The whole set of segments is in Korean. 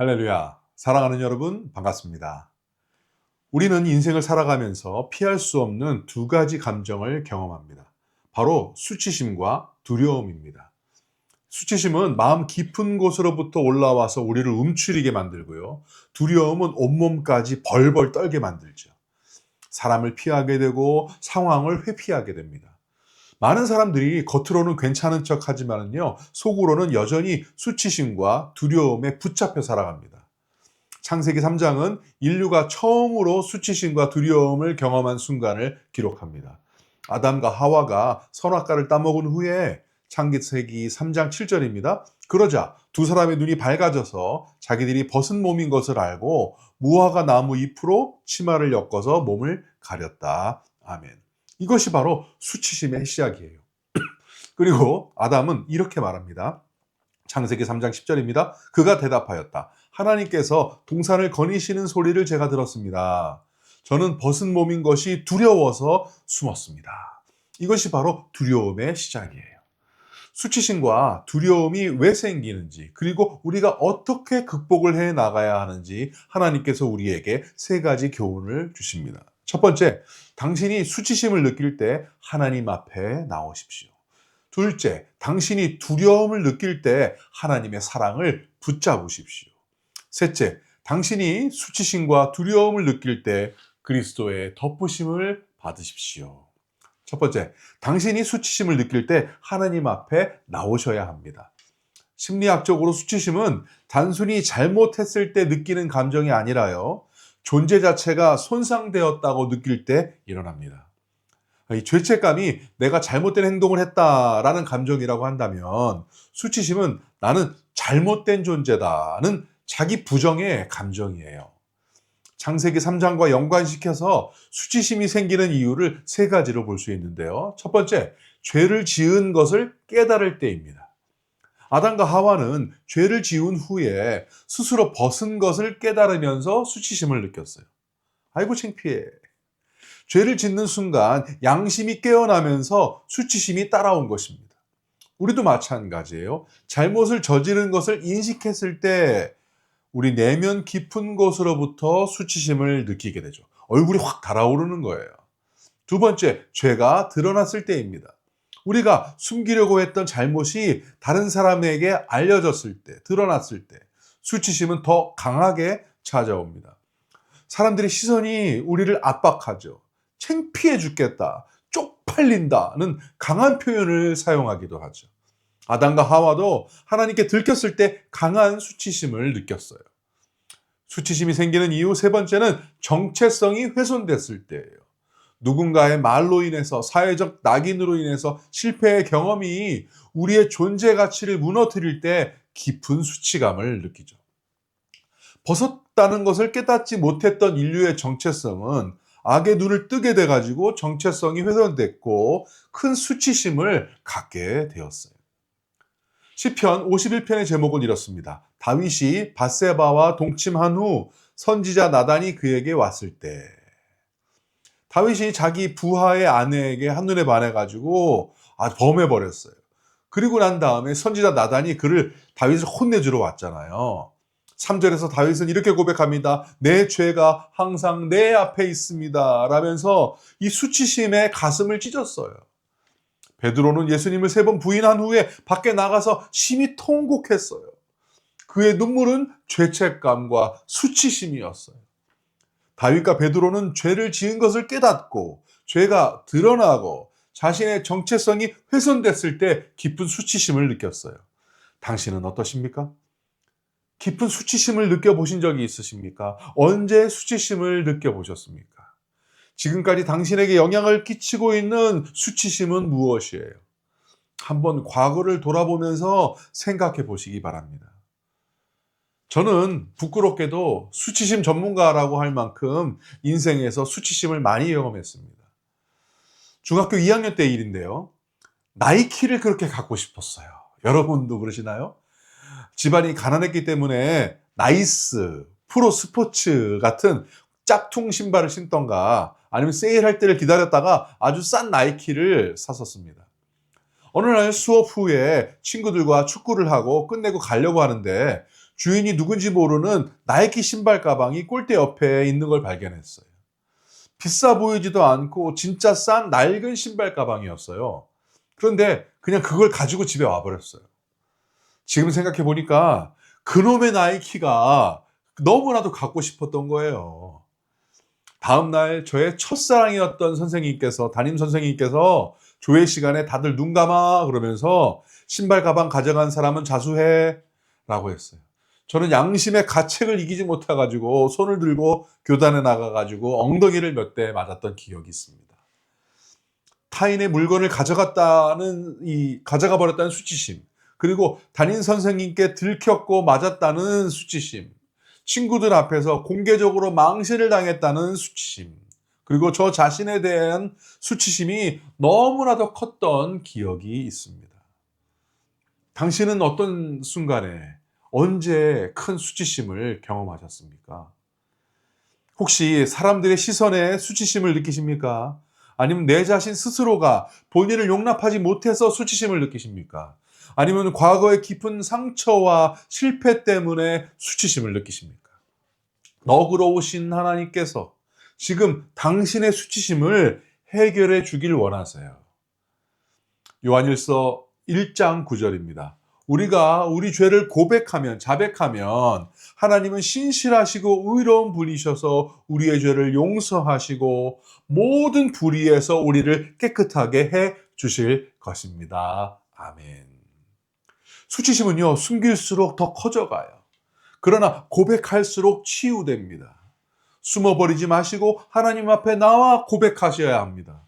할렐루야. 사랑하는 여러분, 반갑습니다. 우리는 인생을 살아가면서 피할 수 없는 두 가지 감정을 경험합니다. 바로 수치심과 두려움입니다. 수치심은 마음 깊은 곳으로부터 올라와서 우리를 움츠리게 만들고요. 두려움은 온몸까지 벌벌 떨게 만들죠. 사람을 피하게 되고 상황을 회피하게 됩니다. 많은 사람들이 겉으로는 괜찮은 척 하지만요, 속으로는 여전히 수치심과 두려움에 붙잡혀 살아갑니다. 창세기 3장은 인류가 처음으로 수치심과 두려움을 경험한 순간을 기록합니다. 아담과 하와가 선악과를 따먹은 후에 창세기 3장 7절입니다. 그러자 두 사람의 눈이 밝아져서 자기들이 벗은 몸인 것을 알고 무화과 나무 잎으로 치마를 엮어서 몸을 가렸다. 아멘. 이것이 바로 수치심의 시작이에요. 그리고 아담은 이렇게 말합니다. 창세기 3장 10절입니다. 그가 대답하였다. 하나님께서 동산을 거니시는 소리를 제가 들었습니다. 저는 벗은 몸인 것이 두려워서 숨었습니다. 이것이 바로 두려움의 시작이에요. 수치심과 두려움이 왜 생기는지, 그리고 우리가 어떻게 극복을 해 나가야 하는지 하나님께서 우리에게 세 가지 교훈을 주십니다. 첫 번째, 당신이 수치심을 느낄 때 하나님 앞에 나오십시오. 둘째, 당신이 두려움을 느낄 때 하나님의 사랑을 붙잡으십시오. 셋째, 당신이 수치심과 두려움을 느낄 때 그리스도의 덮으심을 받으십시오. 첫 번째, 당신이 수치심을 느낄 때 하나님 앞에 나오셔야 합니다. 심리학적으로 수치심은 단순히 잘못했을 때 느끼는 감정이 아니라요. 존재 자체가 손상되었다고 느낄 때 일어납니다. 이 죄책감이 내가 잘못된 행동을 했다라는 감정이라고 한다면 수치심은 나는 잘못된 존재다는 자기 부정의 감정이에요. 창세기 3장과 연관시켜서 수치심이 생기는 이유를 세 가지로 볼 수 있는데요. 첫 번째, 죄를 지은 것을 깨달을 때입니다. 아담과 하와는 죄를 지은 후에 스스로 벗은 것을 깨달으면서 수치심을 느꼈어요. 아이고 창피해. 죄를 짓는 순간 양심이 깨어나면서 수치심이 따라온 것입니다. 우리도 마찬가지예요. 잘못을 저지른 것을 인식했을 때 우리 내면 깊은 곳으로부터 수치심을 느끼게 되죠. 얼굴이 확 달아오르는 거예요. 두 번째, 죄가 드러났을 때입니다. 우리가 숨기려고 했던 잘못이 다른 사람에게 알려졌을 때, 드러났을 때, 수치심은 더 강하게 찾아옵니다. 사람들의 시선이 우리를 압박하죠. 창피해 죽겠다, 쪽팔린다는 강한 표현을 사용하기도 하죠. 아담과 하와도 하나님께 들켰을 때 강한 수치심을 느꼈어요. 수치심이 생기는 이유 세 번째는 정체성이 훼손됐을 때예요. 누군가의 말로 인해서 사회적 낙인으로 인해서 실패의 경험이 우리의 존재 가치를 무너뜨릴 때 깊은 수치감을 느끼죠. 벗었다는 것을 깨닫지 못했던 인류의 정체성은 악의 눈을 뜨게 돼 가지고 정체성이 훼손됐고 큰 수치심을 갖게 되었어요. 시편 51편의 제목은 이렇습니다. 다윗이 바세바와 동침한 후 선지자 나단이 그에게 왔을 때 다윗이 자기 부하의 아내에게 한눈에 반해가지고 아 범해버렸어요. 그리고 난 다음에 선지자 나단이 그를 다윗을 혼내주러 왔잖아요. 3절에서 다윗은 이렇게 고백합니다. 내 죄가 항상 내 앞에 있습니다. 라면서 이 수치심에 가슴을 찢었어요. 베드로는 예수님을 세 번 부인한 후에 밖에 나가서 심히 통곡했어요. 그의 눈물은 죄책감과 수치심이었어요. 다윗과 베드로는 죄를 지은 것을 깨닫고 죄가 드러나고 자신의 정체성이 훼손됐을 때 깊은 수치심을 느꼈어요. 당신은 어떠십니까? 깊은 수치심을 느껴보신 적이 있으십니까? 언제 수치심을 느껴보셨습니까? 지금까지 당신에게 영향을 끼치고 있는 수치심은 무엇이에요? 한번 과거를 돌아보면서 생각해 보시기 바랍니다. 저는 부끄럽게도 수치심 전문가라고 할 만큼 인생에서 수치심을 많이 경험했습니다. 중학교 2학년 때 일인데요. 나이키를 그렇게 갖고 싶었어요. 여러분도 그러시나요? 집안이 가난했기 때문에 나이스, 프로 스포츠 같은 짝퉁 신발을 신던가 아니면 세일할 때를 기다렸다가 아주 싼 나이키를 샀었습니다. 어느 날 수업 후에 친구들과 축구를 하고 끝내고 가려고 하는데 주인이 누군지 모르는 나이키 신발 가방이 꼴대 옆에 있는 걸 발견했어요. 비싸 보이지도 않고 진짜 싼 낡은 신발 가방이었어요. 그런데 그냥 그걸 가지고 집에 와버렸어요. 지금 생각해 보니까 그놈의 나이키가 너무나도 갖고 싶었던 거예요. 다음 날 저의 첫사랑이었던 선생님께서, 담임 선생님께서 조회 시간에 다들 눈 감아 그러면서 신발 가방 가져간 사람은 자수해 라고 했어요. 저는 양심의 가책을 이기지 못해가지고 손을 들고 교단에 나가가지고 엉덩이를 몇 대 맞았던 기억이 있습니다. 타인의 물건을 가져갔다는 이 가져가 버렸다는 수치심 그리고 담임 선생님께 들켰고 맞았다는 수치심 친구들 앞에서 공개적으로 망신을 당했다는 수치심 그리고 저 자신에 대한 수치심이 너무나도 컸던 기억이 있습니다. 당신은 어떤 순간에 언제 큰 수치심을 경험하셨습니까? 혹시 사람들의 시선에 수치심을 느끼십니까? 아니면 내 자신 스스로가 본인을 용납하지 못해서 수치심을 느끼십니까? 아니면 과거의 깊은 상처와 실패 때문에 수치심을 느끼십니까? 너그러우신 하나님께서 지금 당신의 수치심을 해결해 주길 원하세요. 요한일서 1장 9절입니다. 우리가 우리 죄를 고백하면 자백하면 하나님은 신실하시고 의로운 분이셔서 우리의 죄를 용서하시고 모든 불의에서 우리를 깨끗하게 해 주실 것입니다. 아멘. 수치심은요, 숨길수록 더 커져가요. 그러나 고백할수록 치유됩니다. 숨어버리지 마시고 하나님 앞에 나와 고백하셔야 합니다.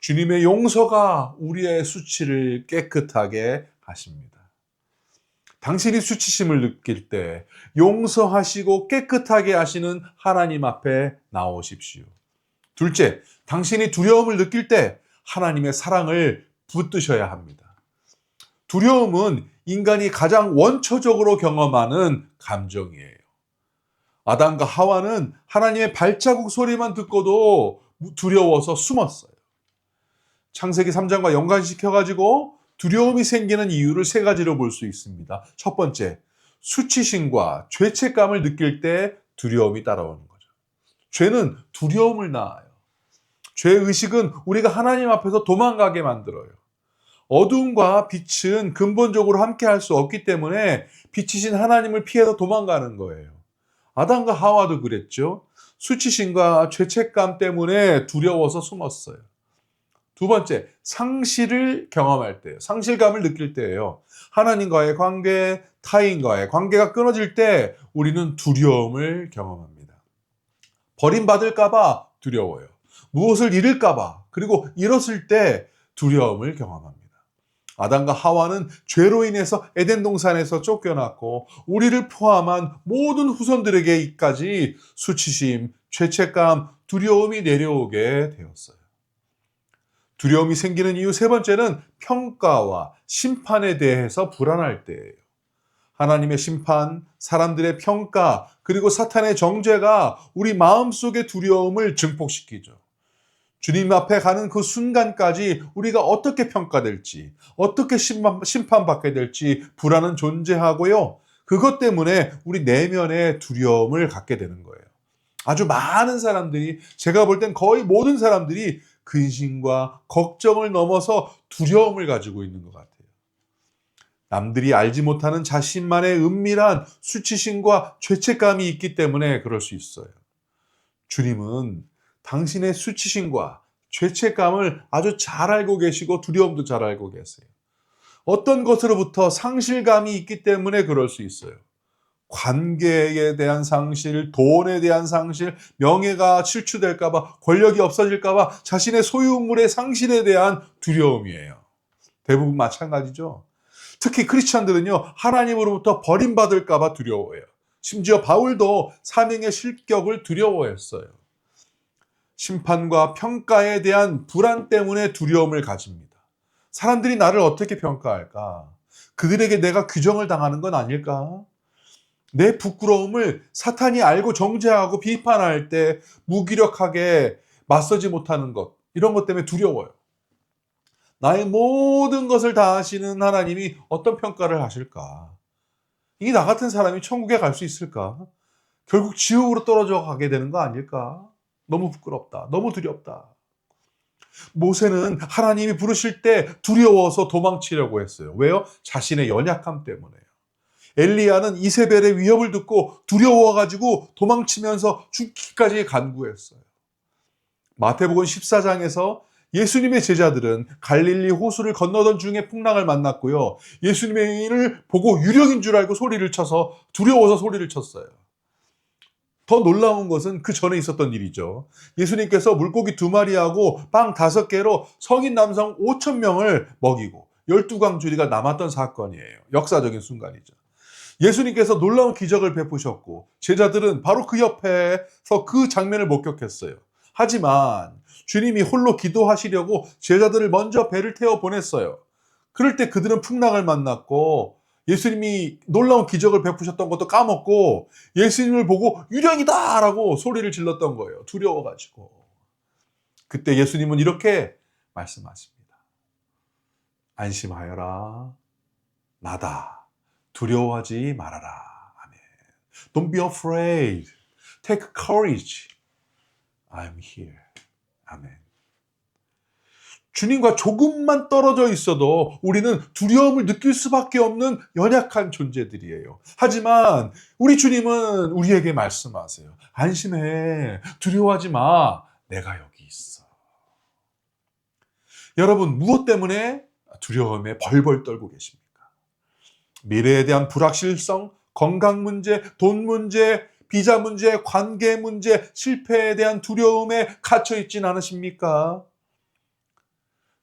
주님의 용서가 우리의 수치를 깨끗하게 하십니다. 당신이 수치심을 느낄 때 용서하시고 깨끗하게 하시는 하나님 앞에 나오십시오. 둘째, 당신이 두려움을 느낄 때 하나님의 사랑을 붙드셔야 합니다. 두려움은 인간이 가장 원초적으로 경험하는 감정이에요. 아담과 하와는 하나님의 발자국 소리만 듣고도 두려워서 숨었어요. 창세기 3장과 연관시켜가지고 두려움이 생기는 이유를 세 가지로 볼 수 있습니다. 첫 번째, 수치심과 죄책감을 느낄 때 두려움이 따라오는 거죠. 죄는 두려움을 낳아요. 죄의식은 우리가 하나님 앞에서 도망가게 만들어요. 어둠과 빛은 근본적으로 함께 할 수 없기 때문에 빛이신 하나님을 피해서 도망가는 거예요. 아담과 하와도 그랬죠. 수치심과 죄책감 때문에 두려워서 숨었어요. 두 번째, 상실을 경험할 때예요. 상실감을 느낄 때예요. 하나님과의 관계, 타인과의 관계가 끊어질 때 우리는 두려움을 경험합니다. 버림받을까봐 두려워요. 무엇을 잃을까봐, 그리고 잃었을 때 두려움을 경험합니다. 아담과 하와는 죄로 인해서 에덴 동산에서 쫓겨났고 우리를 포함한 모든 후손들에게까지 수치심, 죄책감, 두려움이 내려오게 되었어요. 두려움이 생기는 이유 세 번째는 평가와 심판에 대해서 불안할 때예요. 하나님의 심판, 사람들의 평가, 그리고 사탄의 정죄가 우리 마음속의 두려움을 증폭시키죠. 주님 앞에 가는 그 순간까지 우리가 어떻게 평가될지, 어떻게 심판, 심판받게 될지 불안은 존재하고요. 그것 때문에 우리 내면의 두려움을 갖게 되는 거예요. 아주 많은 사람들이, 제가 볼 땐 거의 모든 사람들이 근심과 걱정을 넘어서 두려움을 가지고 있는 것 같아요. 남들이 알지 못하는 자신만의 은밀한 수치심과 죄책감이 있기 때문에 그럴 수 있어요. 주님은 당신의 수치심과 죄책감을 아주 잘 알고 계시고 두려움도 잘 알고 계세요. 어떤 것으로부터 상실감이 있기 때문에 그럴 수 있어요. 관계에 대한 상실, 돈에 대한 상실, 명예가 실추될까봐, 권력이 없어질까봐 자신의 소유물의 상실에 대한 두려움이에요. 대부분 마찬가지죠. 특히 크리스천들은요, 하나님으로부터 버림받을까봐 두려워해요. 심지어 바울도 사명의 실격을 두려워했어요. 심판과 평가에 대한 불안 때문에 두려움을 가집니다. 사람들이 나를 어떻게 평가할까? 그들에게 내가 규정을 당하는 건 아닐까? 내 부끄러움을 사탄이 알고 정죄하고 비판할 때 무기력하게 맞서지 못하는 것, 이런 것 때문에 두려워요. 나의 모든 것을 다 하시는 하나님이 어떤 평가를 하실까? 이 나 같은 사람이 천국에 갈 수 있을까? 결국 지옥으로 떨어져 가게 되는 거 아닐까? 너무 부끄럽다. 너무 두렵다. 모세는 하나님이 부르실 때 두려워서 도망치려고 했어요. 왜요? 자신의 연약함 때문에요. 엘리야는 이세벨의 위협을 듣고 두려워가지고 도망치면서 죽기까지 간구했어요. 마태복음 14장에서 예수님의 제자들은 갈릴리 호수를 건너던 중에 풍랑을 만났고요. 예수님의 일을 보고 유령인 줄 알고 소리를 쳐서 두려워서 소리를 쳤어요. 더 놀라운 것은 그 전에 있었던 일이죠. 예수님께서 물고기 두 마리하고 빵 다섯 개로 성인 남성 5천 명을 먹이고 12광주리가 남았던 사건이에요. 역사적인 순간이죠. 예수님께서 놀라운 기적을 베푸셨고 제자들은 바로 그 옆에서 그 장면을 목격했어요. 하지만 주님이 홀로 기도하시려고 제자들을 먼저 배를 태워 보냈어요. 그럴 때 그들은 풍랑을 만났고 예수님이 놀라운 기적을 베푸셨던 것도 까먹고 예수님을 보고 유령이다 라고 소리를 질렀던 거예요. 두려워가지고. 그때 예수님은 이렇게 말씀하십니다. 안심하여라. 나다. 두려워하지 말아라. 아멘. Don't be afraid. Take courage. I'm here. 아멘. 주님과 조금만 떨어져 있어도 우리는 두려움을 느낄 수밖에 없는 연약한 존재들이에요. 하지만 우리 주님은 우리에게 말씀하세요. 안심해. 두려워하지 마. 내가 여기 있어. 여러분, 무엇 때문에 두려움에 벌벌 떨고 계십니까? 미래에 대한 불확실성, 건강 문제, 돈 문제, 비자 문제, 관계 문제, 실패에 대한 두려움에 갇혀 있진 않으십니까?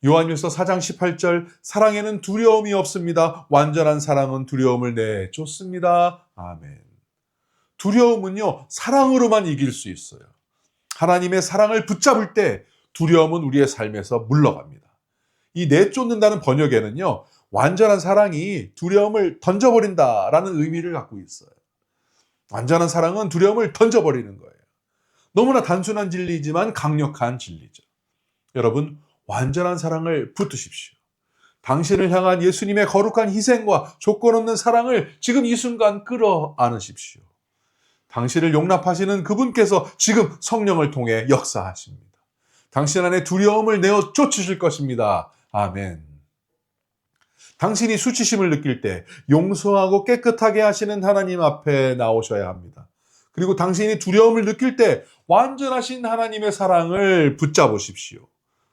요한일서 4장 18절 사랑에는 두려움이 없습니다. 완전한 사랑은 두려움을 내쫓습니다. 아멘. 두려움은요, 사랑으로만 이길 수 있어요. 하나님의 사랑을 붙잡을 때 두려움은 우리의 삶에서 물러갑니다. 이 내쫓는다는 번역에는요, 완전한 사랑이 두려움을 던져버린다라는 의미를 갖고 있어요. 완전한 사랑은 두려움을 던져버리는 거예요. 너무나 단순한 진리지만 강력한 진리죠. 여러분, 완전한 사랑을 붙드십시오. 당신을 향한 예수님의 거룩한 희생과 조건 없는 사랑을 지금 이 순간 끌어 안으십시오. 당신을 용납하시는 그분께서 지금 성령을 통해 역사하십니다. 당신 안에 두려움을 내어 쫓으실 것입니다. 아멘. 당신이 수치심을 느낄 때 용서하고 깨끗하게 하시는 하나님 앞에 나오셔야 합니다. 그리고 당신이 두려움을 느낄 때 완전하신 하나님의 사랑을 붙잡으십시오.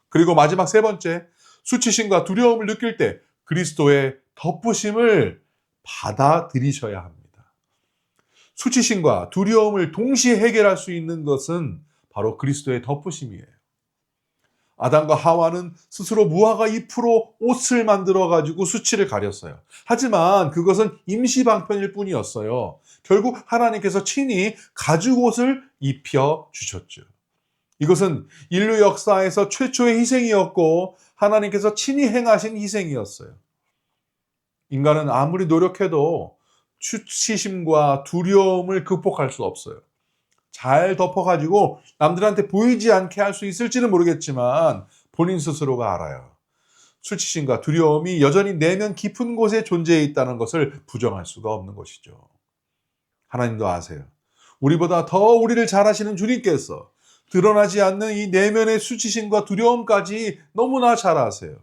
그리고 마지막 세 번째, 수치심과 두려움을 느낄 때 그리스도의 덮으심을 받아들이셔야 합니다. 수치심과 두려움을 동시에 해결할 수 있는 것은 바로 그리스도의 덮으심이에요. 아담과 하와는 스스로 무화과 잎으로 옷을 만들어 가지고 수치를 가렸어요. 하지만 그것은 임시 방편일 뿐이었어요. 결국 하나님께서 친히 가죽 옷을 입혀 주셨죠. 이것은 인류 역사에서 최초의 희생이었고 하나님께서 친히 행하신 희생이었어요. 인간은 아무리 노력해도 수치심과 두려움을 극복할 수 없어요. 잘 덮어가지고 남들한테 보이지 않게 할 수 있을지는 모르겠지만 본인 스스로가 알아요. 수치심과 두려움이 여전히 내면 깊은 곳에 존재해 있다는 것을 부정할 수가 없는 것이죠. 하나님도 아세요. 우리보다 더 우리를 잘 아시는 주님께서 드러나지 않는 이 내면의 수치심과 두려움까지 너무나 잘 아세요.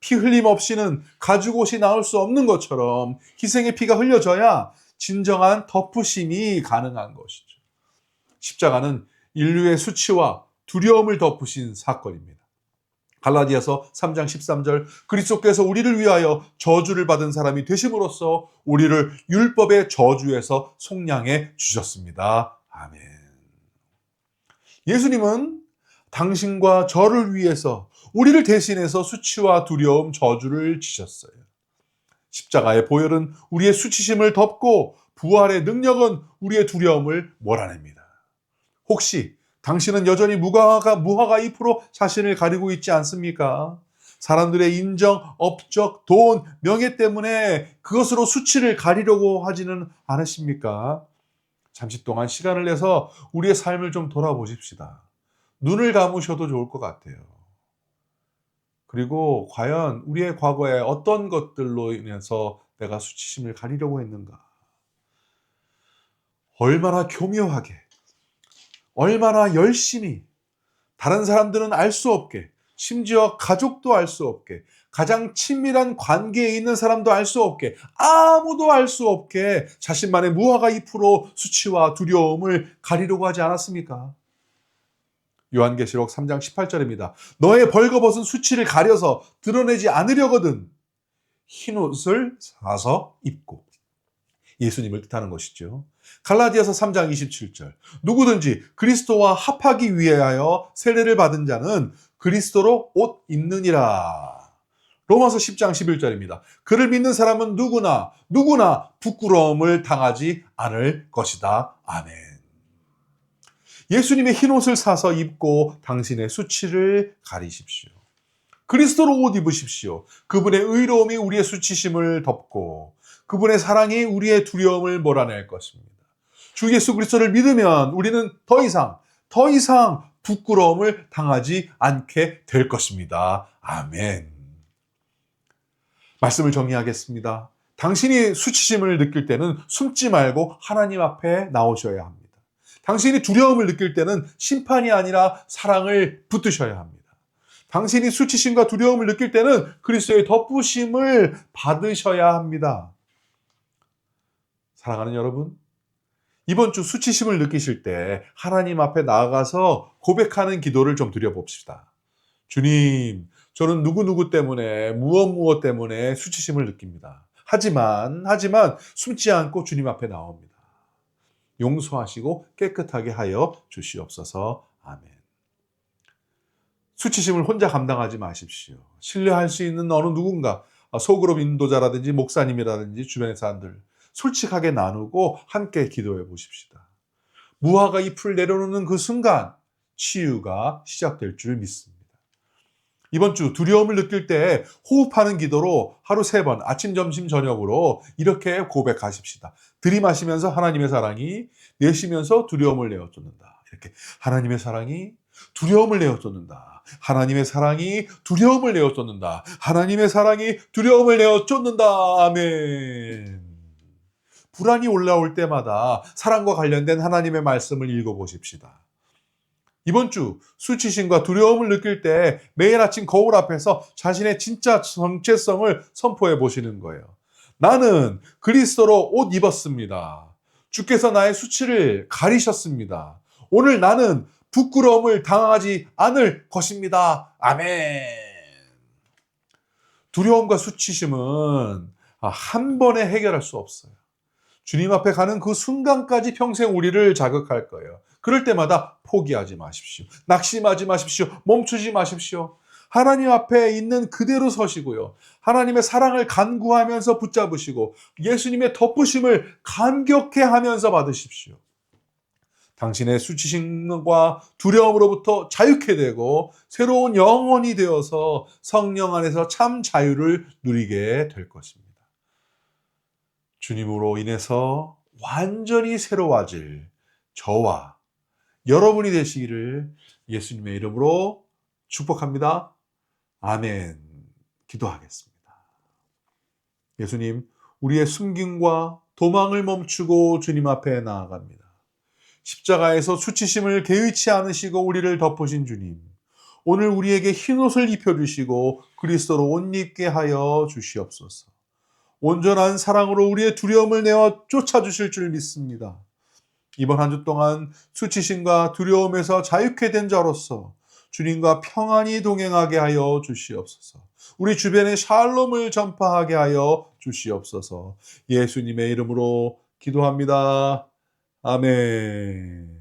피 흘림 없이는 가죽 옷이 나올 수 없는 것처럼 희생의 피가 흘려져야 진정한 덮으심이 가능한 것이죠. 십자가는 인류의 수치와 두려움을 덮으신 사건입니다. 갈라디아서 3장 13절 그리스도께서 우리를 위하여 저주를 받은 사람이 되심으로써 우리를 율법의 저주에서 속량해 주셨습니다. 아멘. 예수님은 당신과 저를 위해서 우리를 대신해서 수치와 두려움, 저주를 지셨어요. 십자가의 보혈은 우리의 수치심을 덮고 부활의 능력은 우리의 두려움을 몰아냅니다. 혹시 당신은 여전히 무화과, 무화과 잎으로 자신을 가리고 있지 않습니까? 사람들의 인정, 업적, 돈, 명예 때문에 그것으로 수치를 가리려고 하지는 않으십니까? 잠시 동안 시간을 내서 우리의 삶을 좀 돌아보십시다. 눈을 감으셔도 좋을 것 같아요. 그리고 과연 우리의 과거에 어떤 것들로 인해서 내가 수치심을 가리려고 했는가? 얼마나 교묘하게, 얼마나 열심히, 다른 사람들은 알 수 없게, 심지어 가족도 알 수 없게, 가장 친밀한 관계에 있는 사람도 알 수 없게, 아무도 알 수 없게 자신만의 무화과 잎으로 수치와 두려움을 가리려고 하지 않았습니까? 요한계시록 3장 18절입니다. 너의 벌거벗은 수치를 가려서 드러내지 않으려거든 흰 옷을 사서 입고 예수님을 뜻하는 것이죠. 갈라디아서 3장 27절. 누구든지 그리스도와 합하기 위하여 세례를 받은 자는 그리스도로 옷 입느니라. 로마서 10장 11절입니다. 그를 믿는 사람은 누구나 누구나 부끄러움을 당하지 않을 것이다. 아멘. 예수님의 흰 옷을 사서 입고 당신의 수치를 가리십시오. 그리스도로 옷 입으십시오. 그분의 의로움이 우리의 수치심을 덮고 그분의 사랑이 우리의 두려움을 몰아낼 것입니다. 주 예수 그리스도를 믿으면 우리는 더 이상 더 이상 부끄러움을 당하지 않게 될 것입니다. 아멘. 말씀을 정리하겠습니다. 당신이 수치심을 느낄 때는 숨지 말고 하나님 앞에 나오셔야 합니다. 당신이 두려움을 느낄 때는 심판이 아니라 사랑을 붙드셔야 합니다. 당신이 수치심과 두려움을 느낄 때는 그리스도의 덮부심을 받으셔야 합니다. 사랑하는 여러분, 이번 주 수치심을 느끼실 때 하나님 앞에 나아가서 고백하는 기도를 좀 드려봅시다. 주님, 저는 누구누구 때문에, 무엇 무엇 때문에 수치심을 느낍니다. 하지만, 하지만 숨지 않고 주님 앞에 나옵니다. 용서하시고 깨끗하게 하여 주시옵소서. 아멘. 수치심을 혼자 감당하지 마십시오. 신뢰할 수 있는 어느 누군가, 소그룹 인도자라든지 목사님이라든지 주변의 사람들, 솔직하게 나누고 함께 기도해 보십시다. 무화과 잎을 내려놓는 그 순간 치유가 시작될 줄 믿습니다. 이번 주 두려움을 느낄 때 호흡하는 기도로 하루 세 번 아침, 점심, 저녁으로 이렇게 고백하십시다. 들이마시면서 하나님의 사랑이 내쉬면서 두려움을 내어 쫓는다. 이렇게 하나님의 사랑이 두려움을 내어 쫓는다. 하나님의 사랑이 두려움을 내어 쫓는다. 하나님의 사랑이 두려움을 내어 쫓는다. 아멘. 불안이 올라올 때마다 사랑과 관련된 하나님의 말씀을 읽어 보십시다. 이번 주 수치심과 두려움을 느낄 때 매일 아침 거울 앞에서 자신의 진짜 정체성을 선포해 보시는 거예요. 나는 그리스도로 옷 입었습니다. 주께서 나의 수치를 가리셨습니다. 오늘 나는 부끄러움을 당하지 않을 것입니다. 아멘. 두려움과 수치심은 한 번에 해결할 수 없어요. 주님 앞에 가는 그 순간까지 평생 우리를 자극할 거예요. 그럴 때마다 포기하지 마십시오. 낙심하지 마십시오. 멈추지 마십시오. 하나님 앞에 있는 그대로 서시고요. 하나님의 사랑을 간구하면서 붙잡으시고 예수님의 덮으심을 감격해 하면서 받으십시오. 당신의 수치심과 두려움으로부터 자유케 되고 새로운 영혼이 되어서 성령 안에서 참 자유를 누리게 될 것입니다. 주님으로 인해서 완전히 새로워질 저와 여러분이 되시기를 예수님의 이름으로 축복합니다. 아멘. 기도하겠습니다. 예수님, 우리의 숨김과 도망을 멈추고 주님 앞에 나아갑니다. 십자가에서 수치심을 개의치 않으시고 우리를 덮으신 주님. 오늘 우리에게 흰 옷을 입혀주시고 그리스도로 옷 입게 하여 주시옵소서. 온전한 사랑으로 우리의 두려움을 내어 쫓아주실 줄 믿습니다. 이번 한 주 동안 수치심과 두려움에서 자유케 된 자로서 주님과 평안히 동행하게 하여 주시옵소서. 우리 주변에 샬롬을 전파하게 하여 주시옵소서. 예수님의 이름으로 기도합니다. 아멘.